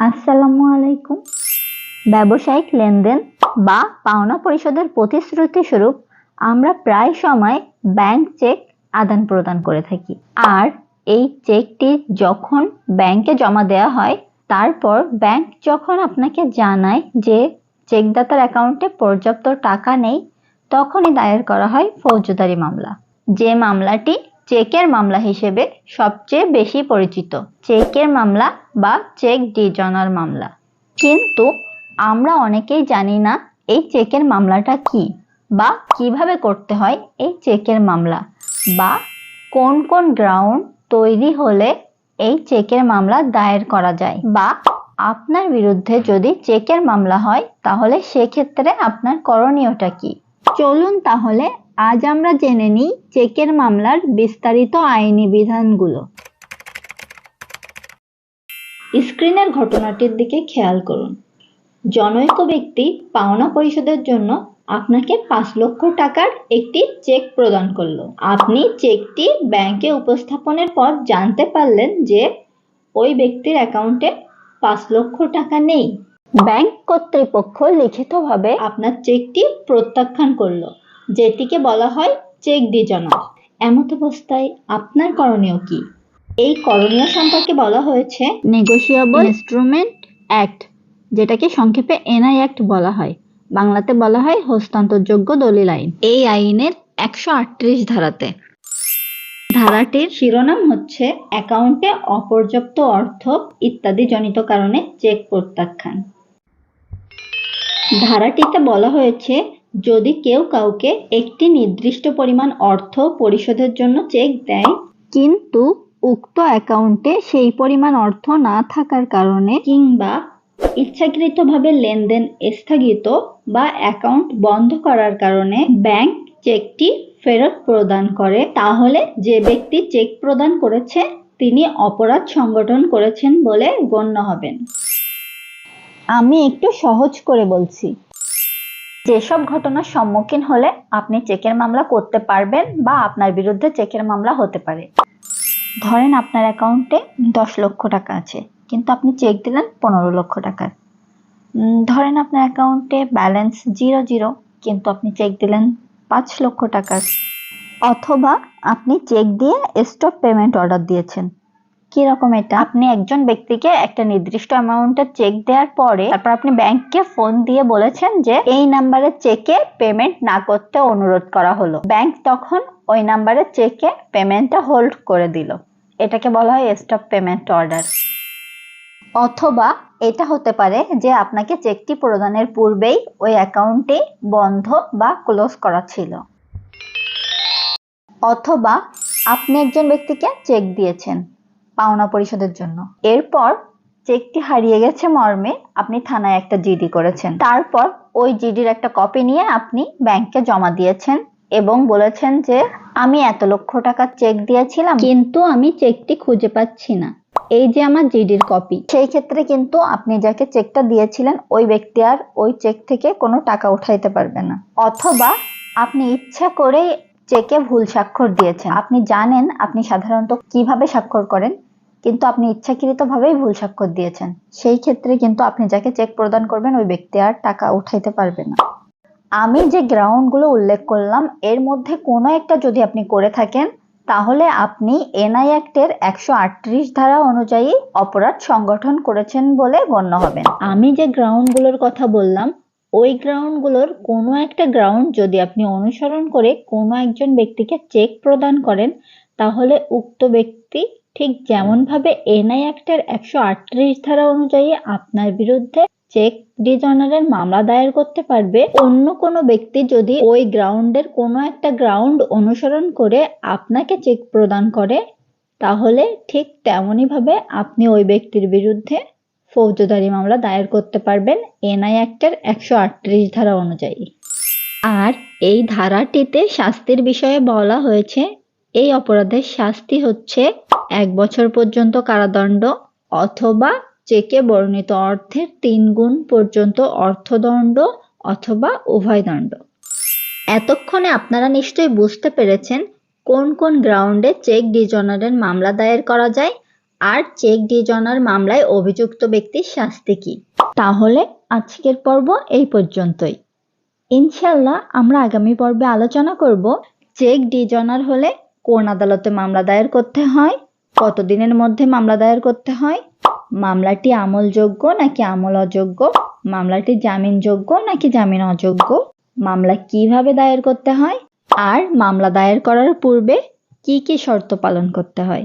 আসসালামু আলাইকুম। ব্যবসায়িক লেনদেন বা পাওনা পরিশোধের প্রতিশ্রুতি স্বরূপ আমরা প্রায় সময় ব্যাংক চেক আদান প্রদান করে থাকি। আর এই চেকটি যখন ব্যাংকে জমা দেওয়া হয়, তারপর ব্যাংক যখন আপনাকে জানায় যে চেকদাতার অ্যাকাউন্টে পর্যাপ্ত টাকা নেই, তখনই দায়ের করা হয় ফৌজদারি মামলা। যে মামলাটি চেকের মামলা হিসেবে সবচেয়ে বেশি পরিচিত। চেকের মামলা বা চেক ডিজনার মামলা। কিন্তু আমরা অনেকেই জানি না এই চেকের মামলাটা কি বা কীভাবে করতে হয় এই চেকের মামলা বা কোন কোন গ্রাউন্ড তৈরি হলে এই চেকের মামলা দায়ের করা যায় বা আপনার বিরুদ্ধে যদি চেকের মামলা হয় তাহলে সেক্ষেত্রে আপনার করণীয়টা কি। চলুন তাহলে আজ আমরা জেনে নিই চেকের মামলার বিস্তারিত আইনি বিধানগুলো। স্ক্রিনের ঘটনাটির দিকে খেয়াল করুন। জনৈক ব্যক্তি পাওনা পরিশোধের জন্য আপনাকে পাঁচ লক্ষ টাকার একটি চেক প্রদান করল। আপনি চেকটি ব্যাংকে উপস্থাপনের পর জানতে পারলেন যে ওই ব্যক্তির অ্যাকাউন্টে পাঁচ লক্ষ টাকা নেই। ব্যাংক কর্তৃপক্ষ লিখিতভাবে আপনার চেকটি প্রত্যাখ্যান করল। যেটিকে বলা হয় চেক ডিজনার এমত অবস্থায় আপনার করণীয় কি? এই করণীয় সম্পর্কে বলা হয়েছে নেগোশিয়েবল ইনস্ট্রুমেন্ট অ্যাক্ট যেটাকে সংক্ষেপে এনআই অ্যাক্ট বলা হয়। বাংলাতে বলা হয় হস্তান্তরযোগ্য দলিল আইন। এই আইনের একশো আটত্রিশ ধারাতে। ধারাটির শিরোনাম হচ্ছে অ্যাকাউন্টে অপর্যাপ্ত অর্থ ইত্যাদি জনিত কারণে চেক প্রত্যাখ্যান। ধারাটিতে বলা হয়েছে যদি কেউ কাউকে একটি নির্দিষ্ট পরিমাণ অর্থ পরিশোধের জন্য চেক দেয়, কিন্তু উক্ত অ্যাকাউন্টে সেই পরিমাণ অর্থ না থাকার কারণে কিংবা ইচ্ছাকৃতভাবে লেনদেন স্থগিত বা অ্যাকাউন্ট বন্ধ করার কারণে ব্যাংক চেকটি ফেরত প্রদান করে, তাহলে যে ব্যক্তি চেক প্রদান করেছে, তিনি অপরাধ সংগঠন করেছেন বলে গণ্য হবেন। আমি একটু সহজ করে বলছি। যেসব ঘটনার সম্মুখীন হলে আপনি চেকের মামলা করতে পারবেন বা আপনার বিরুদ্ধে চেকের মামলা হতে পারে। ধরেন আপনার অ্যাকাউন্টে দশ লক্ষ টাকা আছে, কিন্তু আপনি চেক দিলেন পনেরো লক্ষ টাকার ধরেন আপনার অ্যাকাউন্টে ব্যালেন্স জিরো জিরো, কিন্তু আপনি চেক দিলেন পাঁচ লক্ষ টাকার অথবা আপনি চেক দিয়ে স্টপ পেমেন্ট অর্ডার দিয়েছেন। কি রকম এটা? আপনি একজন ব্যক্তিকে একটা নির্দিষ্ট অ্যামাউন্টের চেক দেওয়ার পরে তারপর আপনি ব্যাংককে ফোন দিয়ে বলেছেন যে, এই নাম্বারের চেকে পেমেন্ট না করতে অনুরোধ করা হলো। ব্যাংক তখন ওই নাম্বারের চেকে পেমেন্টটা হোল্ড করে দিল। এটাকে বলা হয় স্টপ পেমেন্ট অর্ডার অথবা এটা হতে পারে যে আপনাকে চেকটি প্রদানের পূর্বেই ওই অ্যাকাউন্টটি বন্ধ বা ক্লোজ করা ছিল। অথবা আপনি একজন ব্যক্তিকে চেক দিয়েছেন। পাওনা পরিশোধের জন্য। এরপর চেকটি হারিয়ে গেছে মর্মে, আপনি থানায় একটা জিডি করেছেন। তারপর ওই জিডির একটা কপি নিয়ে আপনি ব্যাংকে জমা দিয়েছেন এবং বলেছেন যে, আমি এত লক্ষ টাকার চেক দিয়েছিলাম, কিন্তু আমি চেকটি খুঁজে পাচ্ছি না। এই যে আমার জিডির কপি, সেই ক্ষেত্রে কিন্তু আপনি যাকে চেকটা দিয়েছিলেন, ওই ব্যক্তি আর ওই চেক থেকে কোনো টাকা উঠাইতে পারবে না। অথবা আপনি ইচ্ছা করে চেকে ভুল স্বাক্ষর দিয়েছেন। আপনি জানেন আপনি সাধারণত কীভাবে স্বাক্ষর করেন কিন্তু আপনি ইচ্ছাকৃতভাবেই ভুল স্বাক্ষর দিয়েছেন। সেই ক্ষেত্রে কিন্তু আপনি যাকে চেক প্রদান করবেন, ওই ব্যক্তি আর টাকা উঠাইতে পারবে না। আমি যে গ্রাউন্ডগুলো উল্লেখ করলাম, এর মধ্যে কোনো একটা যদি আপনি করে থাকেন, তাহলে আপনি এনআই অ্যাক্টের একশো আটত্রিশ ধারা অনুযায়ী অপরাধ সংগঠন করেছেন বলে গণ্য হবেন। আমি যে গ্রাউন্ডগুলোর কথা বললাম, ওই গ্রাউন্ডগুলোর কোনো একটা গ্রাউন্ড যদি আপনি অনুসরণ করে কোনো একজন ব্যক্তিকে চেক প্রদান করেন, তাহলে উক্ত ব্যক্তি ঠিক যেমনভাবে এনআই অ্যাক্টের একশো আটত্রিশ ধারা অনুযায়ী আপনার বিরুদ্ধে চেক ডিজনারের মামলা দায়ের করতে পারবে। অন্য কোনো ব্যক্তি যদি ওই গ্রাউন্ডের কোনো একটা গ্রাউন্ড অনুসরণ করে আপনাকে চেক প্রদান করে, তাহলে ঠিক তেমনই ভাবে আপনি ওই ব্যক্তির বিরুদ্ধে ফৌজদারি মামলা দায়ের করতে পারবেন এনআই অ্যাক্টের একশো আটত্রিশ ধারা অনুযায়ী। আর এই ধারাটিতে শাস্তির বিষয়ে বলা হয়েছে, এই অপরাধের শাস্তি হচ্ছে এক বছর পর্যন্ত কারাদণ্ড অথবা চেকে বর্ণিত অর্থের তিন গুণ পর্যন্ত অর্থদণ্ড অথবা উভয়দণ্ড। এতক্ষণে আপনারা নিশ্চয়ই বুঝতে পেরেছেন কোন কোন গ্রাউন্ডে চেক ডিজনারের মামলা দায়ের করা যায় আর চেক ডিজনার মামলায় অভিযুক্ত ব্যক্তির শাস্তি কি। তাহলে আজকের পর্ব এই পর্যন্তই। ইনশাল্লাহ আমরা আগামী পর্বে আলোচনা করব, চেক ডিজনার হলে কোন আদালতে মামলা দায়ের করতে হয় কতদিনের মধ্যে মামলা দায়ের করতে হয়? মামলাটি আমলযোগ্য নাকি আমল অযোগ্য? মামলাটি জামিনযোগ্য নাকি জামিন অযোগ্য? মামলা কীভাবে দায়ের করতে হয়? আর মামলা দায়ের করার পূর্বে কি কি শর্ত পালন করতে হয়?